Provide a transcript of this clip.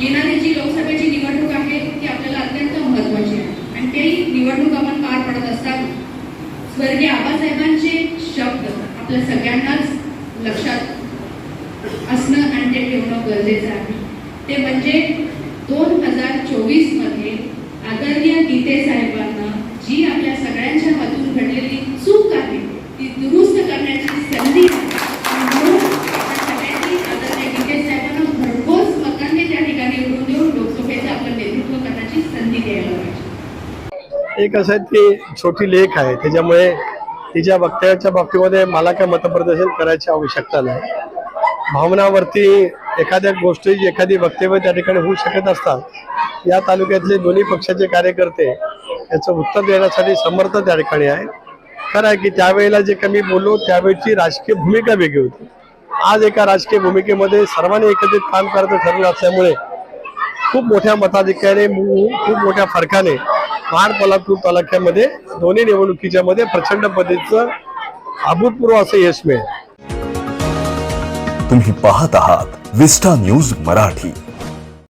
येणारी जी लोकसभेची निवडणूक आहे ती आपल्याला अत्यंत महत्वाची आहे. आणि ते निवडणूक आपण पार पडत असताना. स्वर्गीय आबासाहेबांचे शब्द आपल्या सगळ्यांनाच लक्षात असणं आणि ते ठेवणं गरजेचं आहे. ते म्हणजे दोन हजार चोवीसमध्ये आदरणीय गीते साहेबांना जी आपल्या सगळ्यांच्या हातून घडलेली चूक आहे ती दुरुस्त करण्याची संधी आहे आणि म्हणून आपण सगळ्यांनी आदरणीय गीते साहेबांना भरघोस मतांनी त्या ठिकाणी निवडून देऊन लोकसभेचं आपलं नेतृत्व करण्याची संधी द्यायला पाहिजे. एक असं आहे ती छोटी लेख आहे त्याच्यामुळे तिच्या वक्तव्याच्या बाबतीमध्ये मला काय मतप्रदर्शन करायची आवश्यकता नाही. भावनावरती एखाद्या गोष्टी एखादी वक्तव्य त्या ठिकाणी होऊ शकत असतात या तालुक्यातले दोन्ही पक्षाचे कार्यकर्ते याचं उत्तर देण्यासाठी समर्थ त्या ठिकाणी आहे खरं आहे की त्यावेळेला जे कमी बोललो त्यावेळची राजकीय भूमिका वेगळी होती. आज एका राजकीय भूमिकेमध्ये सर्वांनी एकत्रित काम करायचं ठरलं असल्यामुळे खूप मोठ्या मताधिक्याने खूप मोठ्या फरकाने महाड कोल्हापूर तालुक्यामध्ये दोन्ही निवडणुकीच्या मध्ये प्रचंड पद्धतीचं अभूतपूर्व असं यश मिळेल. तुम्ही पाहत आहात विस्टा न्यूज मराठी.